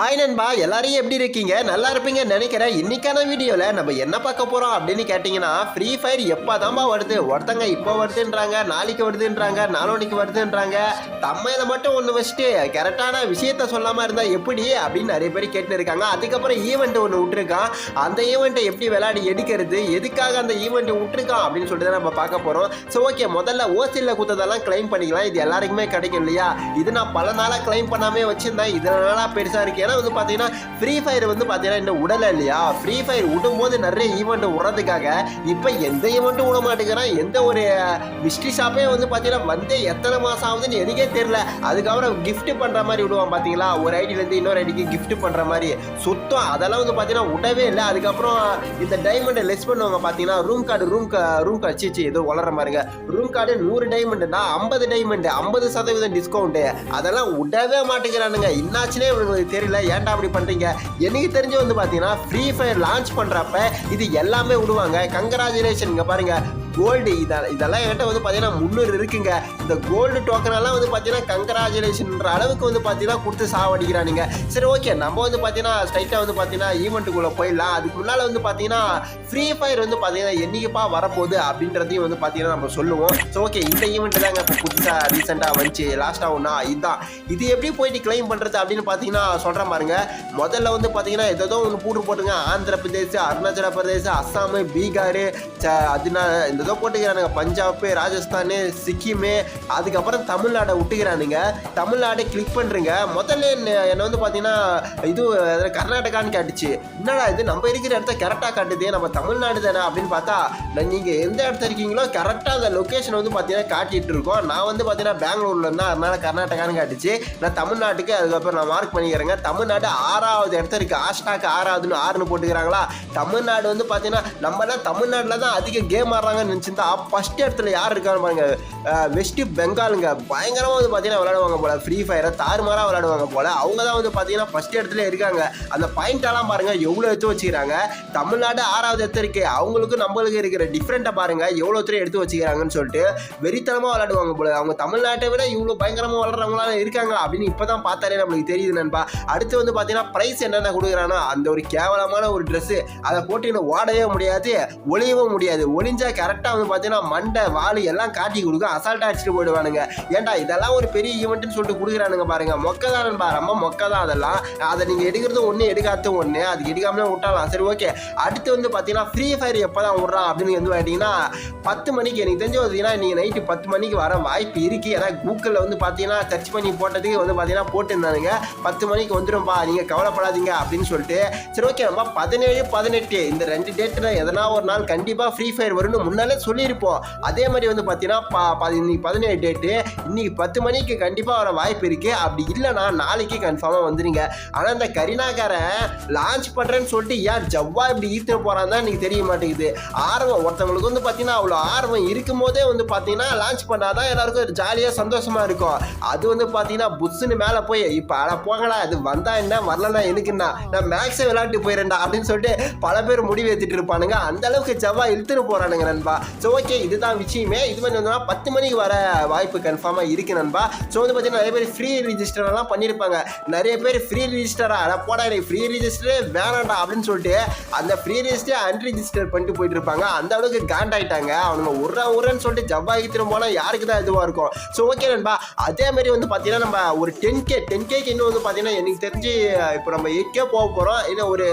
Hi நண்பா எல்லாரையும் எப்படி இருக்கீங்க? நல்லா இருப்பீங்க நினைக்கிறேன். இன்னைக்கான வீடியோவில் நம்ம என்ன பார்க்க போகிறோம் அப்படின்னு கேட்டிங்கன்னா ஃப்ரீ ஃபயர் எப்போ தான்பா வருது? ஒருத்தங்க இப்போ வருதுன்றாங்க நாளைக்கு வருதுன்றாங்க நாளோனிக்கு வருதுன்றாங்க. தம்மையில் மட்டும் ஒன்று வச்சுட்டு கரெக்டான விஷயத்த சொல்லாமல் இருந்தால் எப்படி அப்படின்னு நிறைய பேர் கேட்டு இருக்காங்க அதுக்கப்புறம் ஈவெண்ட் ஒன்று விட்டுருக்கான். அந்த ஈவெண்ட்டை எப்படி விளையாடி எடுக்கிறது? எதுக்காக அந்த ஈவெண்ட்டை விட்டுருக்கான் அப்படின்னு சொல்லிட்டு தான் நம்ம பார்க்க போகிறோம் ஸோ ஓகே முதல்ல ஓசியில் குத்ததெல்லாம் கிளைம் பண்ணிக்கலாம். இது எல்லாருக்குமே கிடைக்கும் இல்லையா? இது நான் பல நாளாக கிளைம் பண்ணாமே வச்சுருந்தேன். இதனால பெருசாக இருக்கேன் ஏன்னா வந்து பார்த்தீங்கன்னா ஃப்ரீ ஃபயர் வந்து பார்த்தீங்கன்னா இன்னும் உடலை இல்லையா? ஃப்ரீ ஃபயர் விடும் போது நிறைய ஈவெண்ட் விடுறதுக்காக இப்போ எந்த ஈவெண்ட்டும் விட மாட்டேங்கிறான் எந்த ஒரு மிஸ்ட்ரி ஷாப்பே வந்து பார்த்தீங்கன்னா வந்து எத்தனை மாதம் ஆகுதுன்னு எனக்கே தெரில அதுக்கப்புறம் கிஃப்ட் பண்ணுற மாதிரி விடுவான் பார்த்தீங்களா ஒரு ஐடியிலேருந்து இன்னொரு ஐடிக்கு கிஃப்ட் பண்ணுற மாதிரி. சுத்தம் அதெல்லாம் வந்து பார்த்தீங்கன்னா விடவே இல்லை. அதுக்கப்புறம் இந்த டைமண்டை லெஸ் பண்ணுவாங்க பார்த்தீங்கன்னா room card room room card சீச்சு ஏதோ வளர மாதிரிங்க ரூம் கார்டு நூறு டைமண்டுனா ஐம்பது டைமண்டு ஐம்பது சதவீதம் டிஸ்கவுண்ட்டு அதெல்லாம் விடவே மாட்டேங்கிறானுங்க. இன்னாச்சுனே இவங்களுக்கு தெரியல. ஏன்டா அப்படி பண்ணுறீங்க எனக்கு தெரிஞ்சு வந்து பார்த்தீங்கன்னா ஃப்ரீ ஃபயர் லான்ச் பண்ணுறப்ப இது எல்லாமே விடுவாங்க. கங்கராச்சுலேஷன் இங்கே பாருங்க. கோல்டு இதெல்லாம் இதெல்லாம் என்கிட்ட வந்து பார்த்தீங்கன்னா முந்நூறு இருக்குங்க. இந்த கோல்டு டோக்கனெல்லாம் வந்து பார்த்தீங்கன்னா கங்கராச்சுலேஷன்ன்ற அளவுக்கு வந்து பார்த்தீங்கன்னா கொடுத்து சாவடிக்கிறானுங்க. சரி ஓகே நம்ம வந்து பார்த்தீங்கன்னா ஸ்ட்ரைட்டாக வந்து பார்த்தீங்கன்னா ஈவெண்ட்டுக்குள்ளே போயிடலாம். அதுக்கு முன்னால் வந்து பார்த்தீங்கன்னா ஃப்ரீ ஃபயர் வந்து பார்த்தீங்கன்னா என்றைக்குப்பா வரப்போகுது அப்படின்றதையும் வந்து பார்த்தீங்கன்னா நம்ம சொல்லுவோம். ஸோ ஓகே இந்த ஈவெண்ட் தாங்க இப்போ புதுசாக ரீசெண்டாக வந்துச்சு. லாஸ்ட்டாக ஒன்றா இதுதான் இது எப்படி போயிட்டு கிளைம் பண்ணுறது அப்படின்னு பார்த்தீங்கன்னா சொல்கிறேன் பாருங்க. முதல்ல வந்து பார்த்தீங்கன்னா ஏதோ ஒன்று போட்டு போட்டுங்க. ஆந்திர பிரதேஷ் அருணாச்சல பிரதேஷ் அஸ்ஸாமு பீகார் அதுனா இந்த ஏதோ போட்டுக்கிறானுங்க. பஞ்சாப்பு ராஜஸ்தானு சிக்கிமு அதுக்கப்புறம் தமிழ்நாடை விட்டுக்கிறானுங்க. தமிழ்நாடே கிளிக் பண்ணுறீங்க முதல்ல என்ன என்னை வந்து பார்த்தீங்கன்னா இது கர்நாடகான்னு காட்டுச்சு. என்னடா இது? நம்ம இருக்கிற இடத்த கரெக்டாக காட்டுது. நம்ம தமிழ்நாடு தானே அப்படின்னு பார்த்தா நான் நீங்கள் எந்த இடத்துல இருக்கீங்களோ கரெக்டாக அந்த லொக்கேஷன் வந்து பார்த்தீங்கன்னா காட்டிகிட்டு இருக்கோம். நான் வந்து பார்த்தீங்கன்னா பெங்களூர்ல இருந்தால் அதனால் கர்நாடகான்னு காட்டுச்சு. நான் தமிழ்நாட்டுக்கு அதுக்கப்புறம் நான் மார்க் பண்ணிக்கிறேங்க. தமிழ்நாடு ஆறாவது இடத்துல இருக்கு. ஆஸ்டாக்கு ஆறாவதுன்னு ஆறுன்னு போட்டுக்கிறாங்களா? தமிழ்நாடு வந்து பார்த்தீங்கன்னா நம்மலாம் தமிழ்நாட்டில் தான் அதிக கேம் ஆடுறாங்கன்னு நினச்சிருந்தா ஃபஸ்ட் இடத்துல யார் இருக்கான்னு பாருங்க. வெஸ்ட் பெங்காலுங்க. பயங்கரமாக வந்து பார்த்தீங்கன்னா விளையாடுவாங்க போல. ஃப்ரீ ஃபயரை தாறுமாறாக விளையாடுவாங்க போல. அவங்க தான் வந்து பார்த்தீங்கன்னா ஃபஸ்ட் இடத்துல இருக்காங்க. அந்த பாயிண்டெல்லாம் பாருங்க எவ்வளோ எடுத்து வச்சுக்கிறாங்க. தமிழ்நாடு ஆறாவது இடத்துல இருக்கு. அவங்களுக்கும் நம்மளுக்கு இருக்கிற டிஃப்ரெண்ட்டை பாருங்க எவ்வளோ தூரம் எடுத்து வச்சுக்கிறாங்கன்னு சொல்லிட்டு வெறித்தனமாக விளையாடுவாங்க போல. அவங்க தமிழ்நாட்டை விட இவ்வளோ பயங்கரமாக வளர்றவங்களாம் இருக்காங்க அப்படின்னு இப்போ தான் பார்த்தாலே நம்மளுக்கு தெரியுது நண்பா. அடுத்து வந்து பார்த்தீங்கன்னா ப்ரைஸ் என்னென்ன கொடுக்குறாங்கன்னா அந்த ஒரு கேவலமான ஒரு ட்ரெஸ்ஸு அதை போட்டு இன்னும் ஓடவே முடியாது ஒளியவும் முடியாது. ஒளிஞ்சா கரெக்டாக வந்து பார்த்தீங்கன்னா மண்டை வாலு எல்லாம் காட்டி கொடுக்கும் அசால்ட்டாக அடிச்சுட்டு போயிடுவானுங்க. ஏன்டா இதெல்லாம் ஒரு பெரிய ஈவெண்ட்னு சொல்லிட்டு கொடுக்குறானுங்க பாருங்க. மொக்க தான் நண்பா ரொம்ப மொக்க தான் அதெல்லாம். அதை நீங்கள் எடுக்கிறது ஒன்று எடுக்காத ஒன்று அது எடுக்காமலே விட்டாலாம். சரி ஓகே அடுத்து வந்து பார்த்தீங்கன்னா ஃப்ரீ ஃபயர் எப்போ தான் விட்றான் அப்படின்னு வந்து பார்த்தீங்கன்னா பத்து மணிக்கு எனக்கு தெரிஞ்சு பார்த்தீங்கன்னா நீங்கள் நைட்டு பத்து மணிக்கு வர வாய்ப்பு இருக்குது ஏன்னா கூகுளில் வந்து பார்த்தீங்கன்னா சர்ச் பண்ணி போட்டதுக்கு வந்து பார்த்தீங்கன்னா போட்டுருந்தானுங்க. பத்து மணிக்கு வந்துடும்பா நீங்கள் கவலைப்படாதீங்க அப்படின்னு சொல்லிட்டு. சரி ஓகே நம்ம பதினேழு பதினெட்டு இந்த ரெண்டு டேட்டில் எதனா ஒரு நாள் கண்டிப்பாக ஃப்ரீ ஃபயர் வரும்னு முன்னாலே சொல்லியிருப்போம். அதே மாதிரி வந்து பார்த்தீங்கன்னா ப இன்னைக்கு பதினேழு டேட்டு இன்னைக்கு பத்து மணிக்கு கண்டிப்பாக வர வாய்ப்பு இருக்குது அப்படி இல்லைனா நாளைக்கு கன்ஃபார்மாக வந்துடுங்க ஆனால் இந்த கரினாக்காரன் லான்ச் பண்ணுறேன்னு சொல்லிட்டு ஏன் ஜவ்வா இப்படி ஈர்த்து போகிறான் தான் எனக்கு தெரிய மாட்டேங்குது. ஆர்வம் ஒருத்தவங்களுக்கு வந்து பார்த்தீங்கன்னா அவ்வளோ ஆர்வம் இருக்கும் போதே வந்து பார்த்தீங்கன்னா லான்ச் பண்ணாதான் எல்லாருக்கும் ஜாலியாக சந்தோஷமாக இருக்கும். அது வந்து பார்த்தீங்கன்னா புஷ்ஷுன்னு மேலே போய் இப்போ அட போங்கடா அது வந்தா என்ன வரலன்னா எனக்குன்னா நான் மேக்ஸை விளையாட்டு போயிடேன்டா அப்படின்னு சொல்லிட்டு பல பேர் முடிவு ஏற்றிட்டு இருப்பானுங்க. அந்த அளவுக்கு ஜவ்வா இழுத்துட்டு போகிறானுங்க நண்பா. ஸோ ஓகே இதுதான் விஷயமே. இது மாதிரி வந்து பத்து மணிக்கு வர வாய்ப்பு கன்ஃபார்மாக இருக்கு நண்பா. ஸோ வந்து பார்த்தீங்கன்னா நிறைய பேர் ஃப்ரீ ரிஜிஸ்டர்லாம் பண்ணியிருப்பாங்க நிறைய பேர் ஃப்ரீ ரிஜிஸ்டரா அட போடா எனக்கு ஃப்ரீ ரிஜிஸ்டரே வேணாம்டா அப்படின்னு சொல்லிட்டு அந்த ஃப்ரீ ரிஜிஸ்டரே அன்ரிஜிஸ்டர் பண்ணிட்டு போயிட்டு இருப்பாங்க. அந்த அளவுக்கு காண்டாயிட்டாங்க. அவனுங்க உர்றா உரன்னு சொல்லிட்டு ஜவ்வா ஈத்திரம் போனால் யாருக்கு தான் இதுவாக இருக்கும்? ஸோ ஓகே நண்பா. அதே மாதிரி வந்து பார்த்தீங்கன்னா நம்ம ஒரு டென் கே டென் கேக்கு இன்னும் வந்து பார்த்தீங்கன்னா எனக்கு தெரிஞ்சு இப்போ நம்ம எயிட் கே போக போகிறோம் இன்னும் ஒரு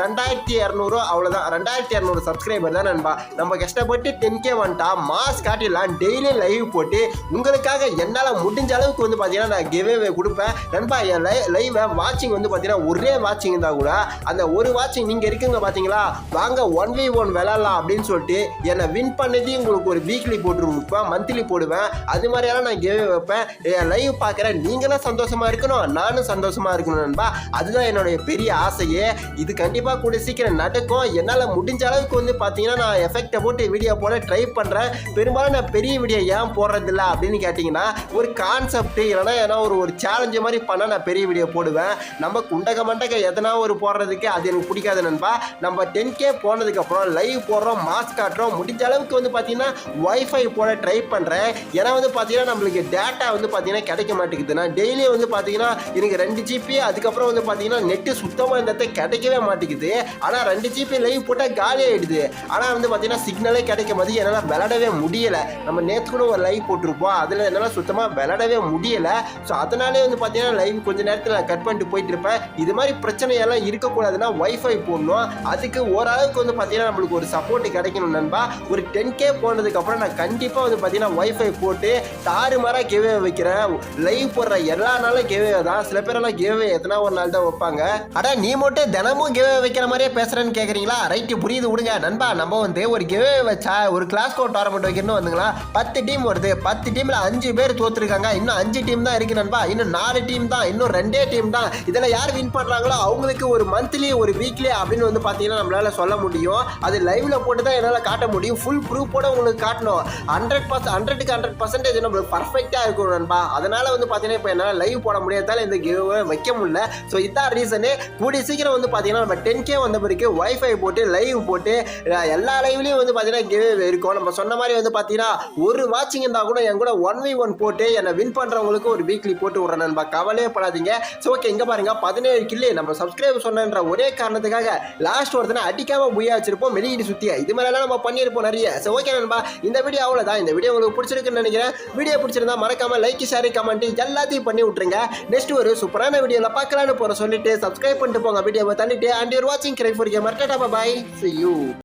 ரெண்டாயிரத்தி இரநூறு அவ்வளோதான் ரெண்டாயிரத்தி இரநூறு சப்ஸ்கிரைபர் தான் நண்பா. நம்ம கஷ்டப்பட்டு டென் கே வந்துட்டா மாஸ் காட்டிடலாம். டெய்லி லைவ் போட்டு உங்களுக்காக என்னால் முடிஞ்ச அளவுக்கு வந்து பார்த்தீங்கன்னா நான் கிவே கொடுப்பேன். நண்பா என் லை லைவை வாட்சிங் வந்து பார்த்தீங்கன்னா ஒரே வாட்சிங் இருந்தால் கூட. அந்த ஒரு வாட்சிங் நீங்கள் இருக்குங்க பார்த்தீங்களா வாங்க ஒன் வி ஒன் விளாட்லாம் அப்படின்னு சொல்லிட்டு என்னை வின் பண்ணதையும் உங்களுக்கு ஒரு வீக்லி போட்டு வைப்பேன் மந்த்லி போடுவேன். அது மாதிரியெல்லாம் நான் கிவே வைப்பேன். என் லைவ் பார்க்குறேன் நீங்களும் சந்தோஷமாக இருக்கணும். நானும் சந்தோஷமாக இருக்கணும் நண்பா. அதுதான் என்னுடைய பெரிய ஆசையே. இது கண்டிப்பாக கூட சீக்கிரம் நடக்கும். என்னால் முடிஞ்ச அளவுக்கு வந்து பார்த்தீங்கன்னா நான் எஃபெக்டை போட்டு வீடியோ போட ட்ரை பண்ணுறேன் பெரும்பாலும் நான் பெரிய வீடியோ ஏன் போடுறதில்ல அப்படின்னு கேட்டிங்கன்னா ஒரு கான்செப்ட் இல்லைன்னா ஏன்னா ஒரு ஒரு சேலஞ்சு மாதிரி பண்ணால் நான் பெரிய வீடியோ போடுவேன். நம்ம குண்டக மண்டக எதனா ஒரு போடுறதுக்கு அது எனக்கு பிடிக்காது நண்பா. நம்ம டென் கே போனதுக்கப்புறம் லைவ் போடுறோம் மாஸ்க் காட்டுறோம் முடிஞ்ச அளவுக்கு வந்து பார்த்தீங்கன்னா ஒய்ஃபை போட ட்ரை பண்ணுறேன் ஏன்னா வந்து பார்த்தீங்கன்னா நம்மளுக்கு டேட்டா வந்து பார்த்தீங்கன்னா கிடைக்க மாட்டேங்குது. நான் டெய்லியும் வந்து பார்த்தீங்கன்னா எனக்கு ரெண்டு ஜிபி அதுக்கப்புறம் வந்து பார்த்தீங்கன்னா நெட்டு சுத்தமாக இந்த கிடைக்கவே மாட்டேங்குது. ஆனால் ரெண்டு ஜிபி லைவ் போட்டால் காலி ஆகிடுது ஆனால் வந்து பார்த்தீங்கன்னா சிக்னலே கிடைக்கும் போது என்னால் விளையாடவே முடியலை. நம்ம நேற்று கூட ஒரு லைவ் போட்டிருப்போம். அதில் என்னால் சுத்தமாக விளையாடவே முடியலை. ஸோ அதனாலே வந்து பார்த்தீங்கன்னா லைவ் கொஞ்ச நேரத்தில் நான் கட் பண்ணிட்டு போயிட்டு இருப்பேன். இது மாதிரி பிரச்சனையெல்லாம் இருக்கக்கூடாதுன்னா ஒய்ஃபை போடணும். அதுக்கு ஓரளவுக்கு வந்து பார்த்தீங்கன்னா நம்மளுக்கு ஒரு சப்போர்ட் கிடைக்கணும் நண்பா. ஒரு டென் கே போனதுக்கப்புறம் நான் கண்டிப்பாக வந்து பார்த்தீங்கன்னா ஒய்ஃபை போட்டு தாறுமாறாக கேவே வைக்கிறேன். லைவ் போடுற எல்லா நாளும் கேவே தான். சில பேரெல்லாம் கேவே எத்தனா ஒரு நாள் தான் வைப்பாங்க. ஆனால் நீ மட்டும் தினமும் கேவே வைக்கிற மாதிரியே பேசுகிறேன்னு கேட்குறீங்களா ரைட்டு புரியுது விடுங்க. நண்பா நம்ம வந்து ஒரு கேவே வச்சா ஒரு கிளாஸ் கோட் டோர்னமெண்ட் வைக்கணும் வந்துங்களா? பத்து டீம் வருது. பத்து டீம்ல அஞ்சு பேர் தோத்துருக்காங்க. இன்னும் அஞ்சு டீம் தான் இருக்கு நண்பா. இன்னும் நாலு டீம் தான். இன்னும் ரெண்டே டீம் தான். இதில் யார் வின் பண்ணுறாங்களோ அவங்களுக்கு ஒரு மந்த்லி ஒரு வீக்லி அப்படின்னு வந்து பார்த்தீங்கன்னா நம்மளால சொல்ல முடியும். அது லைவ்ல போட்டு தான் என்னால் காட்ட முடியும். ஃபுல் ப்ரூஃபோட உங்களுக்கு காட்டணும். ஹண்ட்ரட் பர்சன்ட் ஹண்ட்ரடுக்கு ஹண்ட்ரட் பர்சன்டேஜ் நம்மளுக்கு பர்ஃபெக்டாக இருக்கும் நண்பா. அதனால வந்து பார்த்தீங்கன்னா இப்போ என்னால் லைவ் போட முடியாதால இந்த கிவ் வைக்க முடியல. ஸோ இதான் ரீசனு கூடிய சீக்கிரம் வந்து பார்த்தீங்கன்னா நம்ம டென் கே வந்த பிறகு ஒய்ஃபை போட்டு லைவ் போட்டு எல்லா லைவ்லையும் வந்து பார்த்தீங்கன்னா கிவ் இருக்கும். நம்ம சொன்ன மாதிரி வந்து பார்த்தீங்கன்னா ஒரு வாட்சிங் இருந்தால் கூட என் கூட ஒன் வி ஒன் போட்டு என்னை வின் பண்ணுறவங்களுக்கு ஒரு வீக்லி போட்டு விட்றேன் நண்பா. கவலையே படாதீங்க. ஸோ ஓகே இங்கே பாருங்க பதினேழு கில்லு நம்ம சப்ஸ்கிரைப் சொன்னன்ற ஒரே காரணத்துக்காக லாஸ்ட் ஒருத்தனை அடிக்காமல் புயா வச்சிருப்போம் வெளியிட்டு சுற்றியா இது மாதிரிலாம் நம்ம பண்ணியிருப்போம் நிறைய. ஸோ ஓகே நண்பா இந்த வீடியோ அவ்வளோதான் இந்த வீடியோ உங்களுக்கு பிடிச்சிருக்குன்னு நினைக்கிறேன். வீடியோ பிடிச்சிருந்தா மறக்காம லைக் ஷேர் கமெண்ட் எல்லாத்தையும் பண்ணி விட்டுருங்க. நெக்ஸ்ட் ஒரு சூப்பரான வீடியோவில் பார்க்கலான்னு போகிற சொல்லிட்டு சப்ஸ்கிரைப் பண்ணிட்டு போங்க. வீடியோவை தள்ளிட்டு அண்ட் யூர் வாட்சிங் cry for gamer tata bye see you